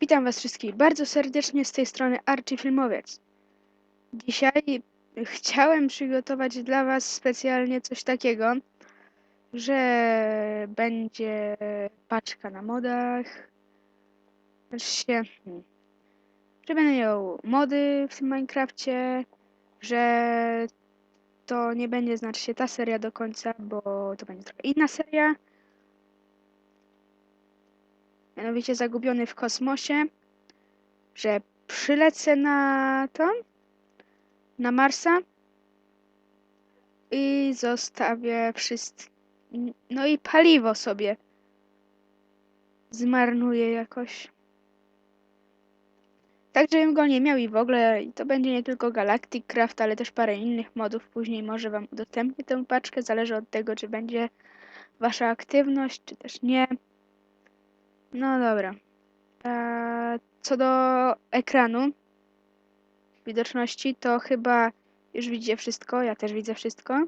Witam Was wszystkich bardzo serdecznie z tej strony Archie Filmowiec. Dzisiaj chciałem przygotować dla Was specjalnie coś takiego, że będzie paczka na modach, znaczy się, hmm, że będę miał mody w tym Minecrafcie, że to nie będzie znaczy się ta seria do końca, bo to będzie trochę inna seria. Mianowicie Zagubiony w kosmosie że przylecę na to, na Marsa i zostawię wszystko. No i paliwo sobie zmarnuję jakoś. Tak, żebym go nie miał i w ogóle to będzie nie tylko Galactic Craft, ale też parę innych modów. Później może Wam udostępnię tę paczkę, zależy od tego, czy będzie Wasza aktywność, czy też nie. No dobra. Eee, co do ekranu widoczności, to chyba już widzicie wszystko. Ja też widzę wszystko.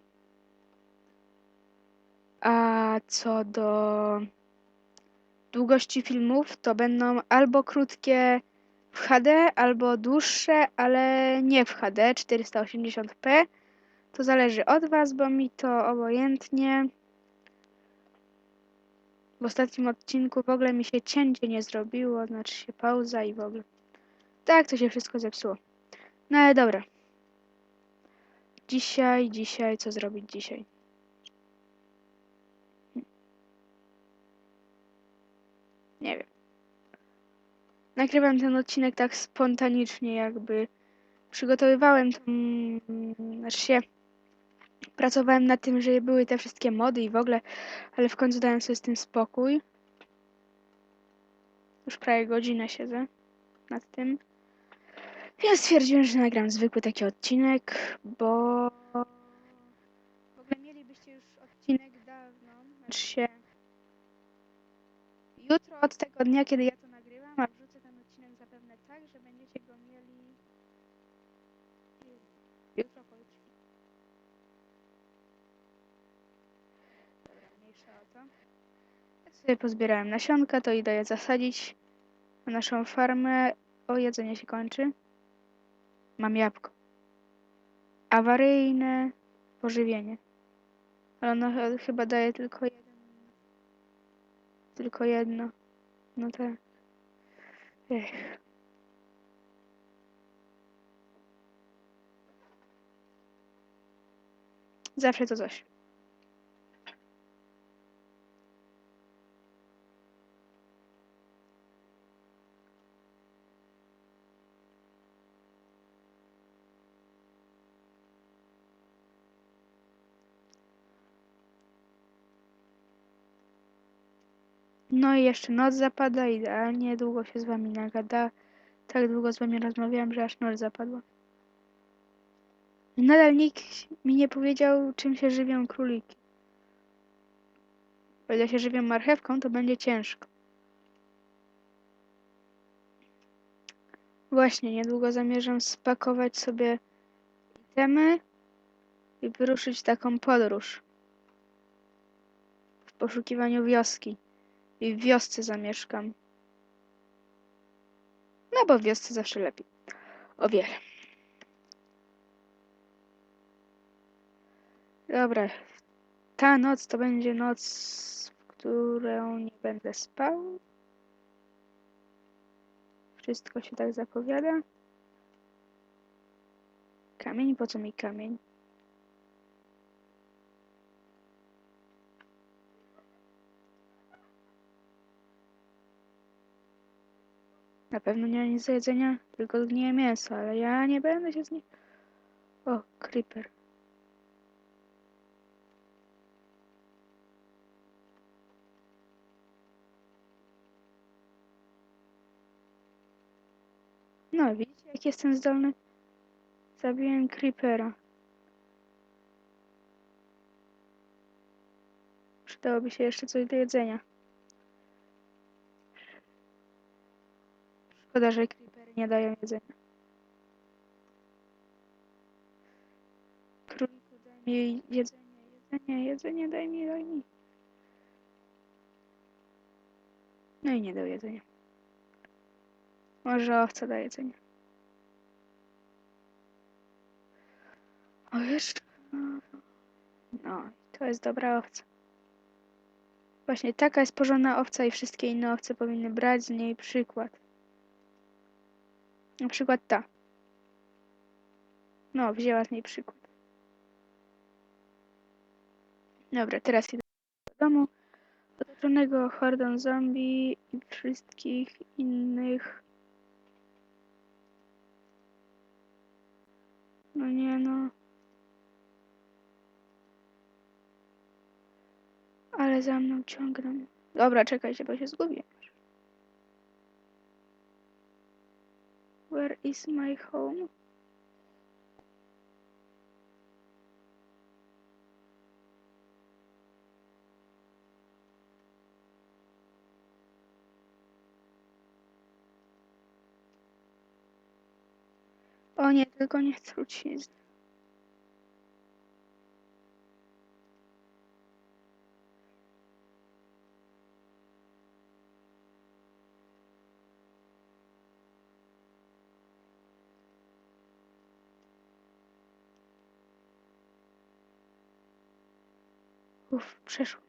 A co do długości filmów, to będą albo krótkie w HD, albo dłuższe, ale nie w HD 480p. To zależy od Was, bo mi to obojętnie. W ostatnim odcinku w ogóle mi się cięcie nie zrobiło, znaczy się pauza i w ogóle. Tak, to się wszystko zepsuło. No ale dobra. Dzisiaj, dzisiaj, co zrobić dzisiaj? Nie wiem. Nagrywam ten odcinek tak spontanicznie, jakby przygotowywałem tą, znaczy się, pracowałem nad tym, żeby były te wszystkie mody i w ogóle, ale w końcu dałem sobie z tym spokój. Już prawie godzinę siedzę nad tym. Więc stwierdziłem, że nagram zwykły taki odcinek, bo w ogóle mielibyście już odcinek dawno, znaczy się jutro od tego dnia, kiedy ja to nagrywam, a wrzucę ten odcinek zapewne tak, że będziecie go mieli jutro, pojutrze. Dobra, mniejsza o to. Jak sobie pozbierałem nasionka, to idę je zasadzić na naszą farmę. O, jedzenie się kończy. Mam jabłko. Awaryjne pożywienie. Ale ono ch- chyba daje tylko jeden. Tylko jedno. No tak. Ech. Zawsze to coś. No i jeszcze noc zapada, idealnie długo się z wami nagada. Tak długo z wami rozmawiałam, że aż noc zapadła. Nadal nikt mi nie powiedział, czym się żywią króliki. Bo ile się żywią marchewką, to będzie ciężko. Właśnie, niedługo zamierzam spakować sobie itemy i wyruszyć taką podróż. W poszukiwaniu wioski. I w wiosce zamieszkam. No bo w wiosce zawsze lepiej. O wiele. Dobra. Ta noc to będzie noc, w którą nie będę spał. Wszystko się tak zapowiada. Kamień? Po co mi kamień? Na pewno nie ma nic do jedzenia, tylko gnije mięso, ale ja nie będę się z nim... O, creeper. No, widzicie, jak jestem zdolny? Zabiłem creepera. Przydałoby się jeszcze coś do jedzenia. Szkoda, że creepery nie dają jedzenia. Króliku, daj mi jedzenie, jedzenie, jedzenie, daj mi, daj mi. No i nie dał jedzenia. Może owca da jedzenie. O, jeszcze. No, to jest dobra owca. Właśnie taka jest porządna owca i wszystkie inne owce powinny brać z niej przykład. Na przykład ta. No, wzięła z niej przykład. Dobra, teraz idę do domu. Otoczonego hordą zombie i wszystkich innych. No nie no. Ale za mną ciągną. Dobra, czekajcie, bo się zgubię. Where is my home? O nie, tylko nie trucizny. Uff, przeszło.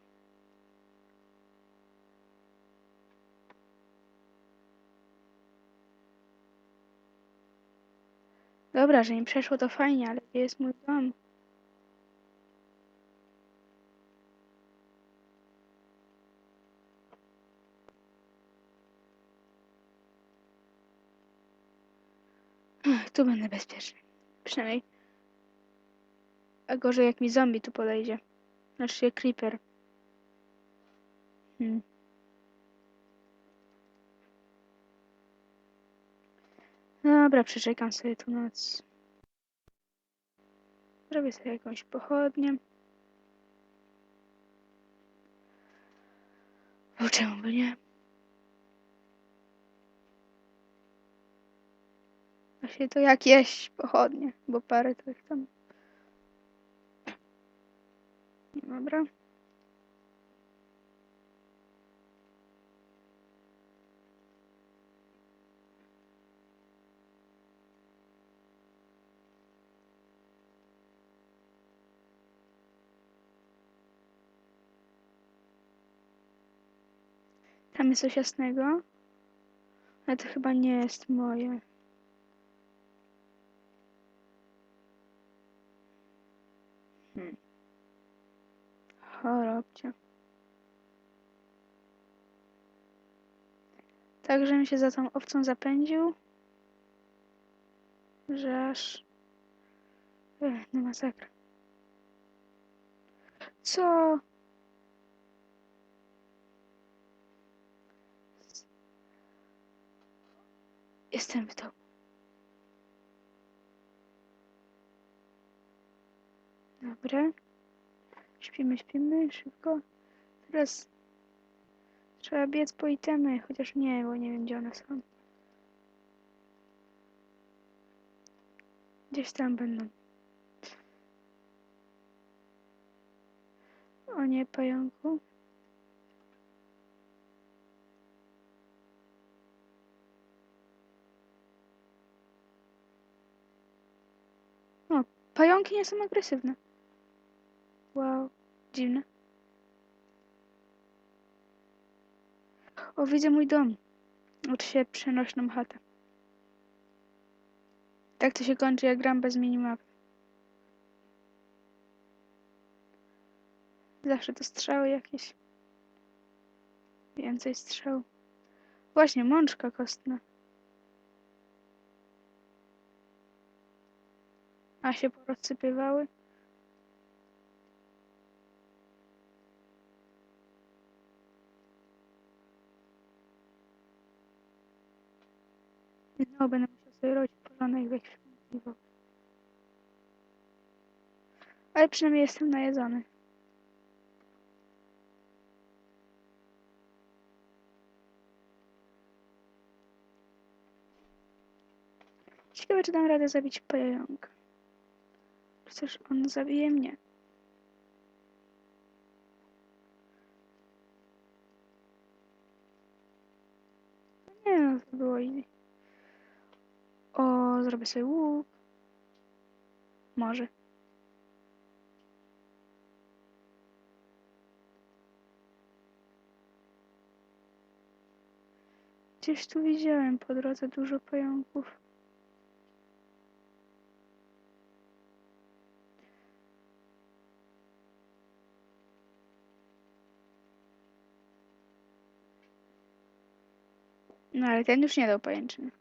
Dobra, że im przeszło to fajnie, ale gdzie jest mój dom? Tu będę bezpieczny. Przynajmniej. A gorzej jak mi zombie tu podejdzie. Znaczy creeper. Hmm. Dobra, przeczekam sobie tu noc. Zrobię sobie jakąś pochodnię. Bo czemu by nie? Właśnie to jak jeść pochodnie, bo parę to ich tam. Dobra. Tam jest coś jasnego. Ale to chyba nie jest moje. Hmm. Chorobcie. Tak, żebym się za tą owcą zapędził. Że aż... Ech, no masakra. Co? Jestem w domu. Dobra. Śpimy, śpimy, szybko. Teraz trzeba biec po itemy, chociaż nie, bo nie wiem gdzie one są. Gdzieś tam będą. O nie, pająku. O, pająki nie są agresywne. Dziwne. O, widzę mój dom. Ucz się przenośną chatę. Tak to się kończy, jak gram bez minimapy. Zawsze to strzały jakieś. Więcej strzał. Właśnie, mączka kostna. A się porozsypywały? No, będę musiał sobie robić porządek w ekwipunku. Ale przynajmniej jestem najedzony. Ciekawe, czy dam radę zabić pająka. Przecież on zabije mnie. Nie no, to było easy. zrobię sobie łuk. Może. Gdzieś tu widziałem po drodze dużo pająków. No ale ten już nie dał pajęczyny.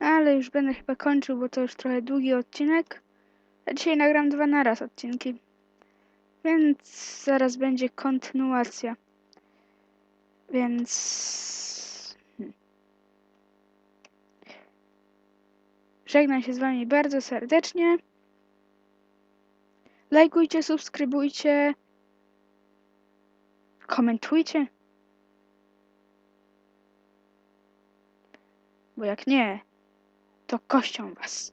Ale już będę chyba kończył, bo to już trochę długi odcinek. A dzisiaj nagram dwa naraz odcinki. Więc zaraz będzie kontynuacja. Więc. hmm. Żegnam się z Wami bardzo serdecznie. Lajkujcie, subskrybujcie, komentujcie. Bo jak nie, to kością Was.